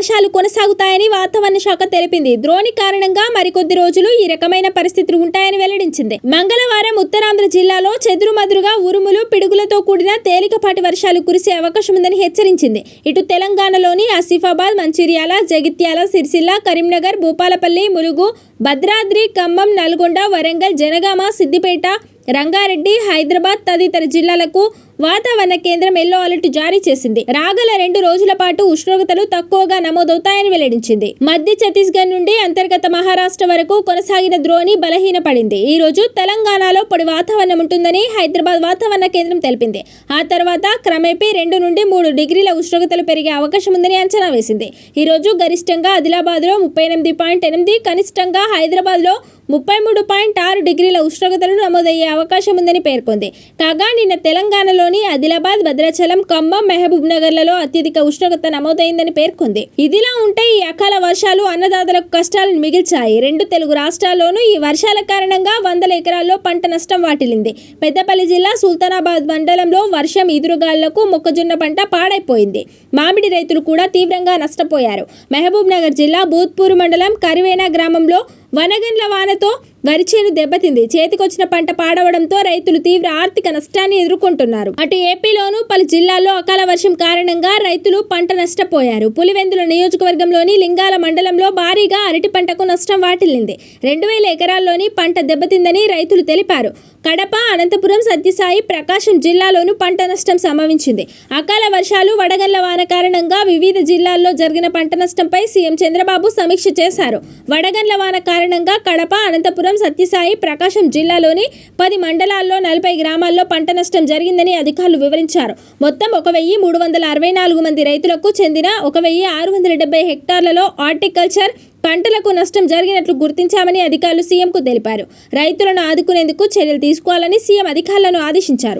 వర్షాలు కొనసాగుతాయని వాతావరణ శాఖ తెలిపింది. ద్రోణి కారణంగా మరికొద్ది రోజులు ఈ రకమైన పరిస్థితులు ఉంటాయని వెల్లడించింది. మంగళవారం ఉత్తరాంధ్ర జిల్లాలో చెదురుమదురుగా ఉరుములు పిడుగులతో కూడిన తేలికపాటి వర్షాలు కురిసే అవకాశం ఉందని హెచ్చరించింది. ఇటు తెలంగాణలోని ఆసిఫాబాద్ మంచిర్యాల జగిత్యాల సిరిసిల్ల కరీంనగర్ భూపాలపల్లి ములుగు భద్రాద్రి ఖమ్మం నల్గొండ వరంగల్ జనగామ సిద్దిపేట రంగారెడ్డి హైదరాబాద్ తదితర జిల్లాలకు వాతావరణ కేంద్రం ఎల్లో అలర్ట్ జారీ చేసింది. రాగల రెండు రోజుల పాటు ఉష్ణోగ్రతలు తక్కువగా నమోదవుతాయని వెల్లడించింది. మధ్య ఛత్తీస్గఢ్ నుండి అంతర్గత మహారాష్ట్ర వరకు కొనసాగిన ద్రోణి బలహీనపడింది. ఈ రోజు తెలంగాణలో పొడి వాతావరణం ఉంటుందని హైదరాబాద్ వాతావరణ కేంద్రం తెలిపింది. ఆ తర్వాత క్రమేపీ రెండు నుండి మూడు డిగ్రీల ఉష్ణోగ్రతలు పెరిగే అవకాశం ఉందని అంచనా వేసింది. ఈ రోజు గరిష్టంగా ఆదిలాబాద్లో ముప్పై ఎనిమిది పాయింట్ ఎనిమిది కనిష్టంగా హైదరాబాద్లో ముప్పై మూడు పాయింట్ ఆరు డిగ్రీల ఉష్ణోగ్రతలు నమోదయ్యే అవకాశం ఉందని పేర్కొంది. కాగా నిన్న తెలంగాణలోని ఆదిలాబాద్ భద్రాచలం ఖమ్మం మహబూబ్ నగర్లలో అత్యధిక ఉష్ణోగ్రత నమోదైందని పేర్కొంది. ఇదిలా ఉంటే ఈ అకాల వర్షాలు అన్నదాతలకు కష్టాలను మిగిల్చాయి. రెండు తెలుగు రాష్ట్రాల్లోనూ ఈ వర్షాల కారణంగా వందల ఎకరాల్లో పంట నష్టం వాటిల్లింది. పెద్దపల్లి జిల్లా సుల్తానాబాద్ మండలంలో వర్షం ఎదురుగాళ్ళకు మొక్కజొన్న పంట పాడైపోయింది. మామిడి రైతులు కూడా తీవ్రంగా నష్టపోయారు. మహబూబ్ నగర్ జిల్లా భూత్పూర్ మండలం కరివేనా గ్రామంలో వనగండ్ల వానతో వరి చేను దెబ్బతింది. చేతికొచ్చిన పంట పాడవడంతో రైతులు తీవ్ర ఆర్థిక నష్టాన్ని ఎదుర్కొంటున్నారు. అటు ఏపీలోనూ పలు జిల్లాల్లో అకాల వర్షం కారణంగా రైతులు పంట నష్టపోయారు. పులివెందుల నియోజకవర్గంలోని లింగాల మండలంలో భారీగా అరటి పంటకు నష్టం వాటిల్లింది. రెండు వేల ఎకరాల్లోని పంట దెబ్బతిందని రైతులు తెలిపారు. కడప అనంతపురం సత్యసాయి ప్రకాశం జిల్లాలోనూ పంట నష్టం సంభవించింది. అకాల వర్షాలు వడగళ్ళ వాన కారణంగా వివిధ జిల్లాల్లో జరిగిన పంట నష్టంపై సీఎం చంద్రబాబు సమీక్ష చేశారు. వడగండ్ల వాన కారణంగా కడప అనంతపురం సత్యసాయి ప్రకాశం జిల్లాలోని పది మండలాల్లో నలభై గ్రామాల్లో పంట నష్టం జరిగిందని అధికారులు వివరించారు. మొత్తం ఒక వెయ్యి మూడు వందల అరవై నాలుగు మంది రైతులకు చెందిన ఒక వెయ్యి ఆరు వందల డెబ్బై హెక్టార్లలో హార్టికల్చర్ పంటలకు నష్టం జరిగినట్లు గుర్తించామని అధికారులు సీఎంకు తెలిపారు. రైతులను ఆదుకునేందుకు చర్యలు తీసుకోవాలని సీఎం అధికారులను ఆదేశించారు.